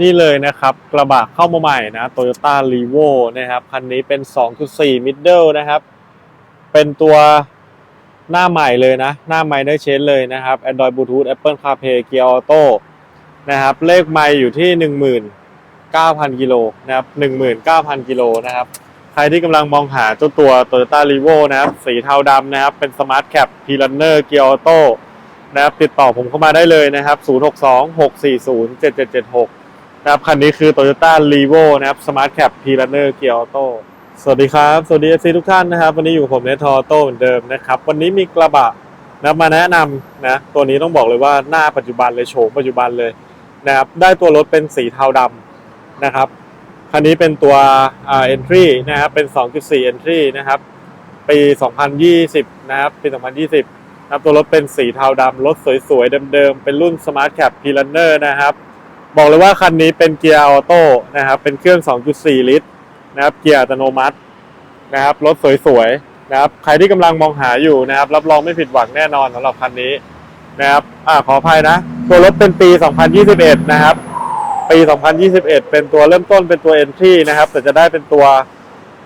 นี่เลยนะครับ กระบะเข้ามาใหม่นะ Toyota r e v o นะครับ คันนี้เป็น 2.4 Middle นะครับ เป็นตัวหน้าใหม่เลยนะ หน้าใหม่ได้เชนเลยนะครับ Android Bluetooth Apple CarPlay Gear Auto นะครับ เลขไม่อยู่ที่ 19,000 กิโลนะครับ 19,000 กิโลนะครับ ใครที่กำลังมองหาเจ้าตัว Toyota r e v o นะครับ สีเทาดำนะครับ เป็น Smart Cap P Runner Gear Auto นะครับ ติดต่อผมเข้ามาได้เลยนะครับ 062-640-7776นะ ครับคันนี้คือ Toyota r e v o นะครับ Smart Cap P Runner Gear Auto สวัสดีครับ สวัสดี FC ทุกท่านนะครับ วันนี้อยู่ผมเนทอโต้เหมือนเดิมนะครับ วันนี้มีกระบะนะมาแนะนำนะ ตัวนี้ต้องบอกเลยว่าหน้าปัจจุบันเลยโฉมปัจจุบันเลยนะครับ ได้ตัวรถเป็นสีเทาดำนะครับ คันนี้เป็นตัวอ่า entry นะครับ เป็น 2.4 entry นะครับ ปี 2020 นะครับ ปี 2020 นะครับ ตัวรถเป็นสีเทาดำรถสวยๆ เดิมๆ เป็นรุ่น Smart Cap p l a n n e r นะครับ บอกเลยว่าคันนี้เป็นเกียร์ออโต้นะครับ เป็นเครื่อง 2.4 ลิตรนะครับ เกียร์อัตโนมัตินะครับ รถสวยๆนะครับ ใครที่กำลังมองหาอยู่นะครับ รับรองไม่ผิดหวังแน่นอนสำหรับคันนี้นะครับ อ่าขออภัยนะ ตัวรถเป็นปี 2021 นะครับ ปี 2021 เป็นตัวเริ่มต้นเป็นตัว Entry นะครับ แต่จะได้เป็นตัว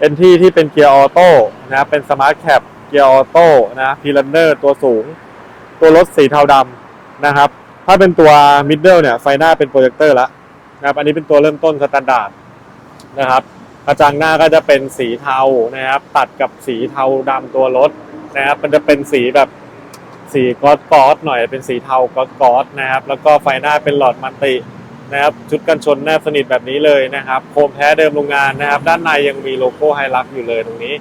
Entry ที่เป็นเกียร์ออโต้นะครับ เป็น Smart Cap เกียร์ออโต้นะพีลันเนอร์ตัวสูง ตัวรถสีเทาดำนะครับ ถ้าเป็นตัว Middle เนี่ยไฟหน้าเป็นโปรเจคเตอร์ละนะครับอันนี้เป็นตัวเริ่มต้นสแตนดาร์ดนะครับกระจังหน้าก็จะเป็นสีเทานะครับ ตัดกับสีเทาดำตัวรถนะครับ มันจะเป็นสีแบบสีกอดกอดหน่อยเป็นสีเทากอดกอดนะครับ แล้วก็ไฟหน้าเป็นหลอดมันตินะครับชุดกันชนแนบสนิทแบบนี้เลยนะครับ โคมแท้เดิมโรงงานนะครับ ด้านในยังมีโลโก้ไฮลักอยู่เลยตรงนี้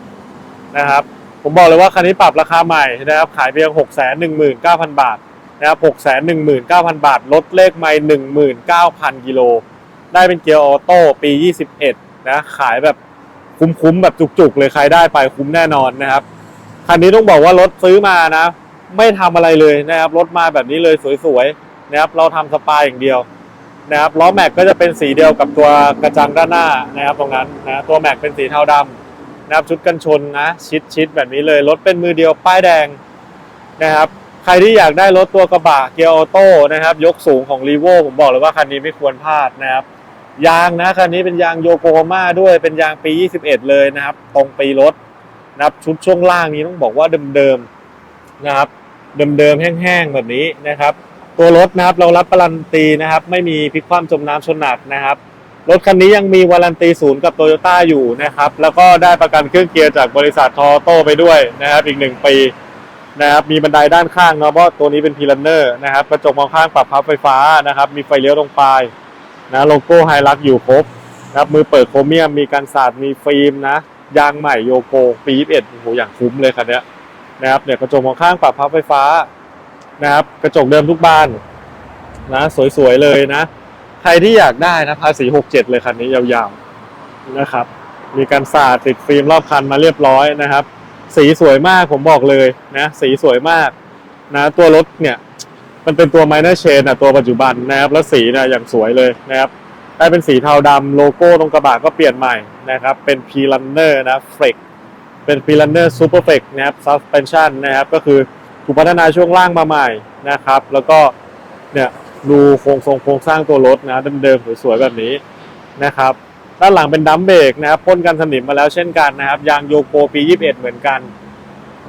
นะครับ ผมบอกเลยว่าคันนี้ปรับราคาใหม่นะครับ ขายเพียง 6 1 9 0 0 0 บาท นะครับ6 1 9 0 0 0บาท ลดเลขไม่19,000กิโล ได้เป็นเกียร์ออโต้ปี21นะ ขายแบบคุ้มๆแบบจุกๆ เลยใครได้ไปคุ้มแน่นอนนะครับ คันนี้ต้องบอกว่ารถซื้อมานะ ไม่ทำอะไรเลยนะครับ รถมาแบบนี้เลยสวยๆนะครับ เราทำสปาอย่างเดียวนะครับล้อแม็กก็จะเป็นสีเดียวกับตัวกระจังด้านหน้านะครับตรงนั้นนะตัวแม็กเป็นสีเทาดำนะครับชุดกันชนนะ ชิดชิดแบบนี้เลยรถเป็นมือเดียวป้ายแดงนะครับ ใครที่อยากได้รถตัวกระบะเกียร์ออโต้นะครับ ยกสูงของรีโวผมบอกเลยว่าคันนี้ไม่ควรพลาดนะครับ ยางนะคันนี้เป็นยางโยโกฮาม่าด้วยเป็นยางปี 21 เลยนะครับ ตรงปีรถนะครับชุดช่วงล่างนี้ต้องบอกว่าเดิมๆนะครับ เดิมๆแห้งๆแบบนี้นะครับ ตัวรถนะครับเรารับการันตีนะครับ ไม่มีพลิกคว่ำจมน้ำชนหนักนะครับรถคันนี้ยังมีวารันตีศูนย์กับโตโยต้าอยู่นะครับ แล้วก็ได้ประกันเครื่องเกียร์จากบริษัททอโต้ไปด้วยนะครับ อีกหนึ่งปี นะครับมีบันไดด้านข้างเนาะเพราะตัวนี้เป็นพีลันเนอร์นะครับกระจกมองข้างปรับพับไฟฟ้านะครับ มีไฟเลี้ยวตรงปลายนะโลโก้ไฮลักอยู่ครบนะครับมือเปิดโครเมียมมีการสาดมีฟิล์มนะยางใหม่โยโกปี21โอ้โหอย่างคุ้มเลยคันนี้นะครับเนี่ยกระจกมองข้างปรับพับไฟฟ้านะครับกระจกเดิมทุกบานนะสวยๆเลยนะ ใครที่อยากได้นะภาษี67 เลยคันนี้ยาวๆนะครับ มีการสาดติดฟิล์มรอบคันมาเรียบร้อยนะครับ สีสวยมากผมบอกเลยนะสีสวยมากนะตัวรถเนี่ยมันเป็นตัว minor chain อะตัวปัจจุบันนะครับแล้วสีเนี่ยอย่างสวยเลยนะครับได้เป็นสีเทาดำโลโก้ตรงกระบะก็เปลี่ยนใหม่นะครับเป็น P Runner นะ Flex เป็น P Runner Super Flex นะครับ Suspension นะครับก็คือถูกพัฒนาช่วงล่างมาใหม่นะครับแล้วก็เนี่ยดูโครงทรงโครงสร้างตัวรถนะเดิมๆสวยๆแบบนี้นะครับ ด้านหลังเป็นดัมเบรกนะครับพ่นกันสนิมมาแล้วเช่นกันนะครับ ยางโยโกปี 21 เหมือนกัน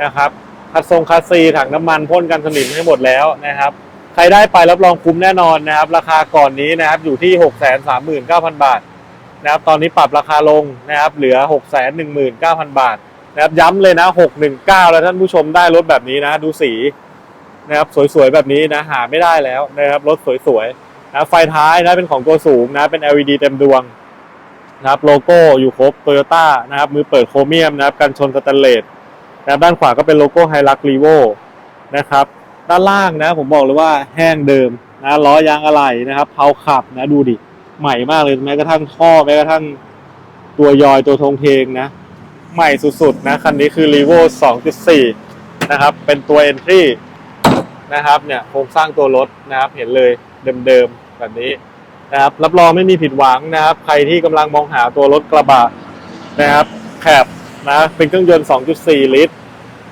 นะครับคัดทรงคัดซีถังน้ำมันพ่นกันสนิมให้หมดแล้วนะครับ ใครได้ไปรับรองคุ้มแน่นอนนะครับ ราคาก่อนนี้นะครับอยู่ที่ 639,000 บาทนะครับตอนนี้ปรับราคาลงนะครับเหลือ 619,000 บาทนะครับย้ำเลยนะ 619 แล้วท่านผู้ชมได้รถแบบนี้นะ ดูสีนะครับสวยๆแบบนี้นะหาไม่ได้แล้วนะครับรถสวยๆนะไฟท้ายนะเป็นของตัวสูงนะเป็น LED เต็มดวง นะครับโลโก้อยู่ครบโตโยต้านะครับมือเปิดโครเมียมนะครับกันชนสแตนเลสนะครับด้านขวาก็เป็นโลโก้ไฮลักรีโวนะครับด้านล่างนะผมบอกเลยว่าแห้งเดิมนะล้อยางอะไหล่นะครับเพาขับนะดูดิใหม่มากเลยแม้กระทั่งท่อแม้กระทั่งตัวยอยตัวทงเทงนะ ใหม่สุดๆนะคันนี้คือ r e v o 2.4 นะครับ เป็นตัว Entry นะครับเนี่ยโครงสร้างตัวรถนะครับเห็นเลยเดิมๆแบบนี้ นะครับรับรองไม่มีผิดหวังนะครับ ใครที่กำลังมองหาตัวรถกระบะนะครับแคบนะเป็นเครื่องยนต์ 2.4 ลิตร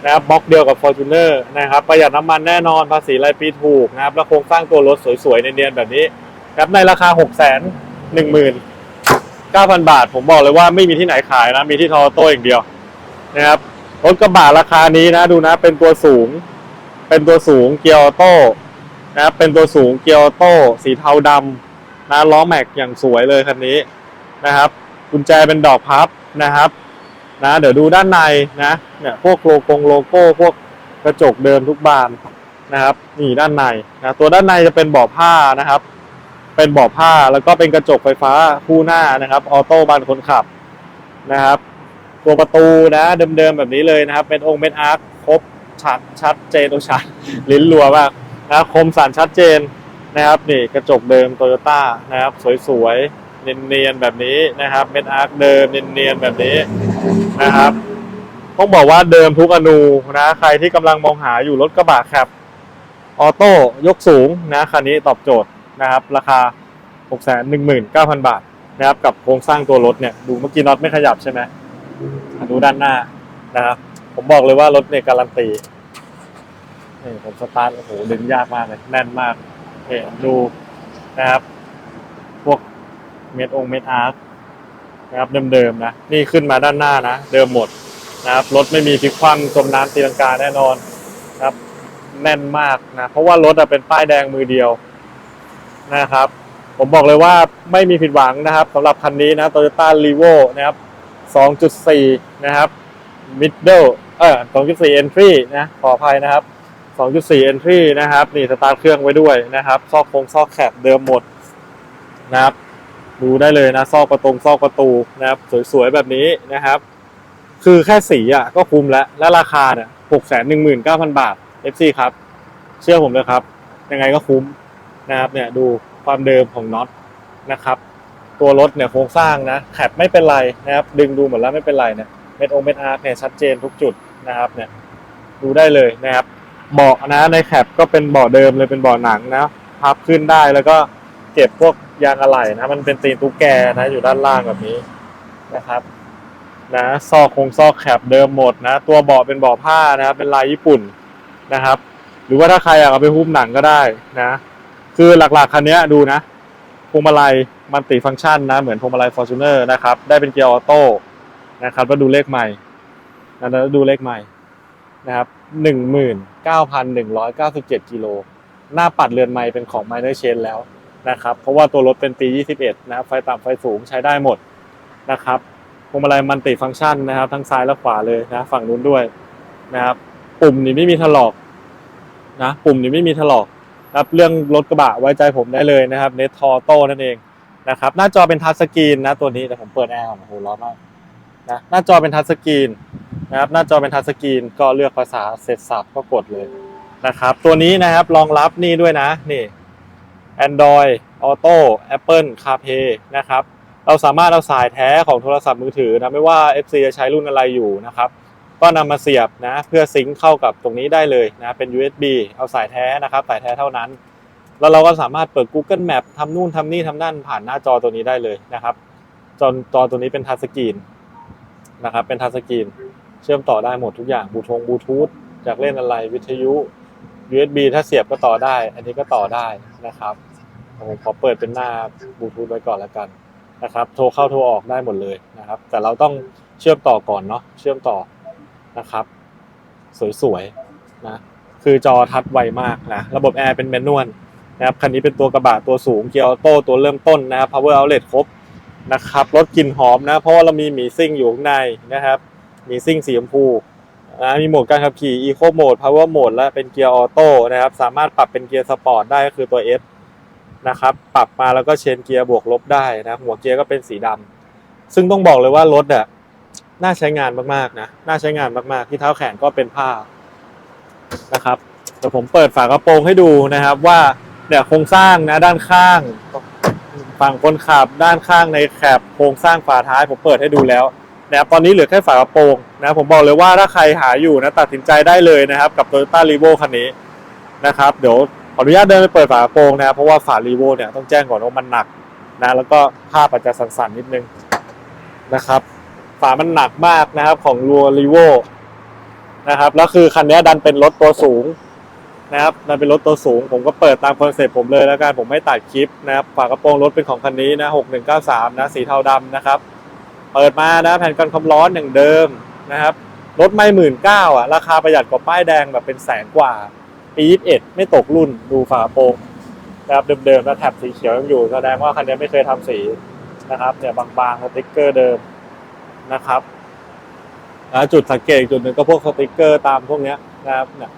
นะครับบล็อกเดียวกับ Fortuner นะครับประหยัดน้ำมันแน่นอนภาษีรายปีถูกนะครับ แล้วโครงสร้างตัวรถสวยๆเนียนๆแบบนี้นะครับในราคา6 0 0 0 0หนึ่งหมื่นเก้าพันบาท ผมบอกเลยว่าไม่มีที่ไหนขายนะ มีที่ทอโต้อย่างเดียวนะครับรถกระบะราคานี้นะดูนะเป็นตัวสูง เป็นตัวสูงเกียร์ออโต้นะครับเป็นตัวสูงเกียร์ออโต้สีเทาดำ นะล้อแม็กอย่างสวยเลยคันนี้นะครับกุญแจเป็นดอกพับนะครับนะเดี๋ยวดูด้านในนะเนี่ยพวกโลโก้โลโก้พวกกระจกเดิมทุกบานนะครับนี่ด้านในนะตัวด้านในจะเป็นเบาะผ้านะครับ เป็นเบาะผ้าแล้วก็เป็นกระจกไฟฟ้าคู่หน้านะครับออโต้บานคนขับนะครับ ตัวประตูนะเดิมๆแบบนี้เลยนะครับ เป็นองค์เป็นอาร์คครบชัดชัดเจนโอชัดลิ้นรัวมากนะคมสันชัดเจน นะครับนี่กระจกเดิมโตโยต้านะครับ สวยๆ เนียนๆแบบนี้นะครับเป็นอาร์คเดิมเนียนๆแบบนี้นะครับต้องบอกว่าเดิมทุกอนูนะใครที่กำลังมองหาอยู่รถกระบะแคปออโต้ยกสูงนะคันนี้ตอบโจทย์นะครับ ราคา 6 1 9 0 0 0 บาทนะครับ กับโครงสร้างตัวรถเนี่ยดูเมื่อกี้น็อตไม่ขยับใช่ไหมอะดูด้านหน้านะครับ ผมบอกเลยว่ารถเนี่ยการันตีนี่ผมสตาร์ทโอ้โหดึงยากมากเลยแน่นมาก ดูนะครับ พวกเม็ดองเม็ดอาร์คนะครับเดิมๆนะ นี่ขึ้นมาด้านหน้านะ เดิมหมดนะครับรถไม่มีพลิกคว่ำจมน้ำตีลังกาแน่นอนนะครับ แน่นมากนะ เพราะว่ารถอะเป็นป้ายแดงมือเดียวนะครับ ผมบอกเลยว่าไม่มีผิดหวังนะครับสำหรับคันนี้นะ Toyota r e v o นะครับ 2.4 นะครับ middle เออ2.4 entry นะขออภัยนะครับ 2.4 entry นะครับ นี่สตาร์ทเครื่องไว้ด้วยนะครับ ซอกโครงซอกแคบเดิมหมดนะครับ ดูได้เลยนะซอกประตงซอกประตูนะครับ สวยๆ แบบนี้นะครับ คือแค่สีอะก็คุ้มแล้ว และราคาเนี่ยหกแสนหนึ่งหมื่นเก้าพันบาท FC ครับ เชื่อผมเลยครับ ยังไงก็คุ้มนะครับเนี่ยดูความเดิมของน็อตนะครับ ตัวรถเนี่ยโครงสร้างนะแคปไม่เป็นไรนะครับ ดึงดูเหมดแล้วไม่เป็นไรเนี่ยเม็ดองเม็ดอาร์เนี่ยชัดเจนทุกจุดนะครับเนี่ยดูได้เลยนะครับ เบาะนะในแคปก็เป็นเบาะเดิมเลยเป็นเบาะหนังนะพับขึ้นได้แล้วก็เก็บพวกยางอะไหล่นะมันเป็นตีนตุ๊กแกนะอยู่ด้านล่างแบบนี้นะครับนะซอกคงซอกแคปเดิมหมดนะ ตัวเบาะเป็นเบาะผ้านะครับเป็นลายญี่ปุ่นนะครับ หรือว่าถ้าใครอยากเอาไปหุ้มหนังก็ได้นะ คือหลักๆคันนี้ดูนะพวงมาลัยมันติฟังก์ชันนะเหมือนพวงมาลัย Fortuner นะครับได้เป็นเกียร์ออโต้นะครับแล้วดูเลขใหม่นะแล้วดูเลขใหม่ นะครับหนึ่งหมื่นเก้าพันหนึ่งร้อยเก้าสิบเจ็ดกิโลหน้าปัดเรือนไม้เป็นของ Minor Chain แล้วนะครับ เพราะว่าตัวรถเป็นปี 21 นะครับ ไฟต่ำไฟสูงใช้ได้หมดนะครับพวงมาลัยมันติฟังก์ชันนะครับ ทั้งซ้ายและขวาเลยนะฝั่งนู้นด้วยนะครับ ปุ่มนี่ไม่มีถลอกนะปุ่มนี่ไม่มีถลอกนะครับเรื่องรถกระบะไว้ใจผมได้เลยนะครับเนทอโต้นั่นเองนะครับหน้าจอเป็นทัชสกรีนนะตัวนี้แต่ผมเปิดแอร์ก่อนโอ้โหร้อนมากนะหน้าจอเป็นทัชสกรีน นะครับหน้าจอเป็นทัชสกรีนก็เลือกภาษาเสร็จสับก็กดเลยนะครับ ตัวนี้นะครับรองรับนี่ด้วยนะนี่ Android Auto Apple CarPlay นะครับเราสามารถเอาสายแท้ของโทรศัพท์มือถือนะไม่ว่า FC จะใช้รุ่นอะไรอยู่นะครับก็นำมาเสียบนะเพื่อซิงค์เข้ากับตรงนี้ได้เลยนะเป็น USB เอาสายแท้นะครับสายแท้เท่านั้น แล้วเราก็สามารถเปิด Google Map ทำนู่นทำนี่ทำนั่นผ่านหน้าจอตัวนี้ได้เลยนะครับจอจอตัวนี้เป็นทัชสกรีนนะครับเป็นทัชสกรีน เชื่อมต่อได้หมดทุกอย่างบูทงบูทูธจากเล่นอะไรวิทยุ USB ถ้าเสียบก็ต่อได้ อันนี้ก็ต่อได้นะครับผมขอเปิดเป็นหน้าบลูทูธไว้ก่อนแล้วกันนะครับ โทรเข้าโทรออกได้หมดเลยนะครับ แต่เราต้องเชื่อมต่อก่อนเนาะเชื่อมต่อนะครับ สวยๆนะคือจอทัชไวมากนะระบบแอร์เป็นแมนนวลนะครับคันนี้เป็นตัวกระบะตัวสูงเกียร์ออโต้ตัวเริ่มต้นนะครับ power outlet ครบนะครับรถกลิ่นหอมนะ เพราะว่าเรามีหมีซิ่งอยู่ข้างในนะครับ มีซิ่งสีชมพูนะมีโหมดการขับขี่ Eco Mode Power Mode และเป็นเกียร์ออโต้นะครับ สามารถปรับเป็นเกียร์สปอร์ตได้ก็คือตัว S นะครับ ปรับมาแล้วก็เชนเกียร์บวกลบได้นะ หัวเกียร์ก็เป็นสีดำซึ่งต้องบอกเลยว่ารถอะน่าใช้งานมากๆนะ น่าใช้งานมากๆ ที่เท้าแขนก็เป็นผ้านะครับเดี๋ยวผมเปิดฝากระโปรงให้ดูนะครับ ว่าเนี่ยโครงสร้างนะด้านข้างฝั่งคนขับด้านข้างในแคบโครงสร้างฝาท้ายผมเปิดให้ดูแล้ว นะครับตอนนี้เหลือแค่ฝากระโปรงนะผมบอกเลยว่าถ้าใครหาอยู่นะตัดสินใจได้เลยนะครับกับ Toyota r e v o คันนี้นะครับเดี๋ยวขออนุญาตเดินไปเปิดฝากระโปรงนะครับเพราะว่าฝา r e v o เนี่ยต้องแจ้งก่อนว่ามันหนักนะแล้วก็ภาพอาจจะสั่นๆนิดนึงนะครับฝามันหนักมากนะครับของรัว r e v o นะครับแล้วคือคันนี้ดันเป็นรถตัวสูงนะครับมันเป็นรถตัวสูง ผมก็เปิดตามคอนเซ็ปต์ผมเลยแล้วกันผมไม่ตัดคลิปนะครับฝากระโปรงรถเป็นของคันนี้นะ6193นะสีเทาดำนะครับ เปิดมานะแผ่นกันความร้อนอย่างเดิมนะครับรถไม่หมื่นเก้าอะราคาประหยัดกว่าป้ายแดงแบบเป็นแสนกว่าปียี่สิบเอ็ดไม่ตกรุ่นดูฝาโปรงนะครับเดิมๆแล้วแถบสีเขียวยังอยู่แสดงว่าคันนี้ไม่เคยทำสีนะครับเนี่ยบางๆสติ๊กเกอร์เดิมนะครับแล้วจุดสังเกตจุดหนึ่งก็พวกสติ๊กเกอร์ตามพวกเนี้ยนะครับเนี่ย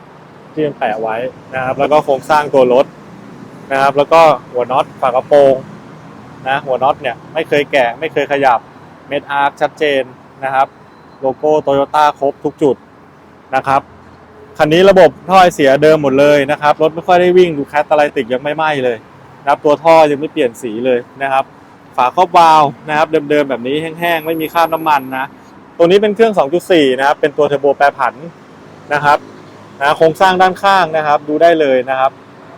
ที่มันแปะไว้นะครับ แล้วก็โครงสร้างตัวรถนะครับ แล้วก็หัวน็อตฝากระโปรงนะหัวน็อตเนี่ยไม่เคยแกะไม่เคยขยับ เม็ดอาร์คชัดเจนนะครับ โลโก้โตโยต้าครบทุกจุดนะครับคันนี้ระบบท่อไอเสียเดิมหมดเลยนะครับรถไม่ค่อยได้วิ่งดูแคตตาไลติกยังไม่ไหม้เลยนะครับตัวท่อยังไม่เปลี่ยนสีเลยนะครับ ฝาครอบวาล์วนะครับเดิมๆแบบนี้แห้งๆ ไม่มีคราบน้ำมันนะตัวนี้เป็นเครื่อง 2.4 นะครับเป็นตัวเทอร์โบแปรผันนะครับนะโครงสร้างด้านข้างนะครับ ดูได้เลยนะครับ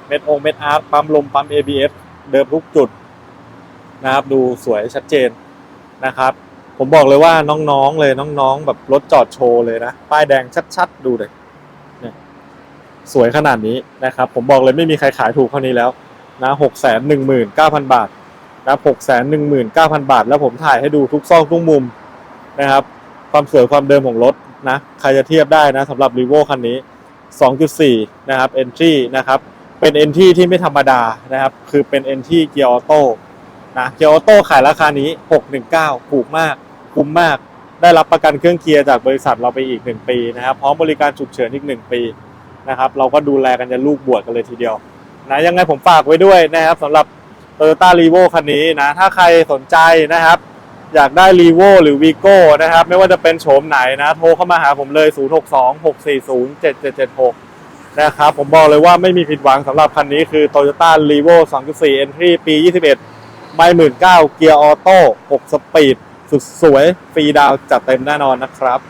เม็ดองเม็ดอาร์ปั๊มลมปั๊ม ABS เดิมทุกจุดนะครับดูสวยชัดเจน นะครับ ผมบอกเลยว่าน้องๆเลยน้องๆ แบบรถจอดโชว์เลยนะ ป้ายแดงชัดๆ ดูเลยเนี่ยสวยขนาดนี้นะครับ ผมบอกเลยไม่มีใครขายถูกเท่านี้แล้วนะหกแสนหนึ่งหมื่นเก้าพันบาทนะหกแสนหนึ่งหมื่นเก้าพันบาท แล้วผมถ่ายให้ดูทุกซอกทุกมุมนะครับ ความสวยความเดิมของรถนะใครจะเทียบได้นะสำหรับ r ีโวคันนี้ 2.4 นะครับ Entry นะครับ เป็น Entry ที่ไม่ธรรมดานะครับ คือเป็น Entry เกียร์ออโต้ นะเกียร์ออโต้ขายราคานี้ 619 ถูกมาก คุ้มมาก ได้รับประกันเครื่องเกียร์จากบริษัทเราไปอีก 1 ปีนะครับพร้อมบริการฉุกเฉินอีก 1 ปีนะครับเราก็ดูแลกันจะลูกบวชกันเลยทีเดียวนะยังไงผมฝากไว้ด้วยนะครับสำหรับ Toyota r e v o คันนี้นะถ้าใครสนใจนะครับ อยากได้ r e v o หรือ Vigo นะครับ ไม่ว่าจะเป็นโฉมไหนนะ โทรเข้ามาหาผมเลย 0626407776 นะครับ ผมบอกเลยว่าไม่มีผิดหวังสำหรับคันนี้คือ Toyota r e v o 2.4 Entry ปี 21 ไม่หมื่นเก้าเกียร์ออโต้6สปีด สุดสวย ฟรีดาวจัดเต็มแน่นอนนะครับ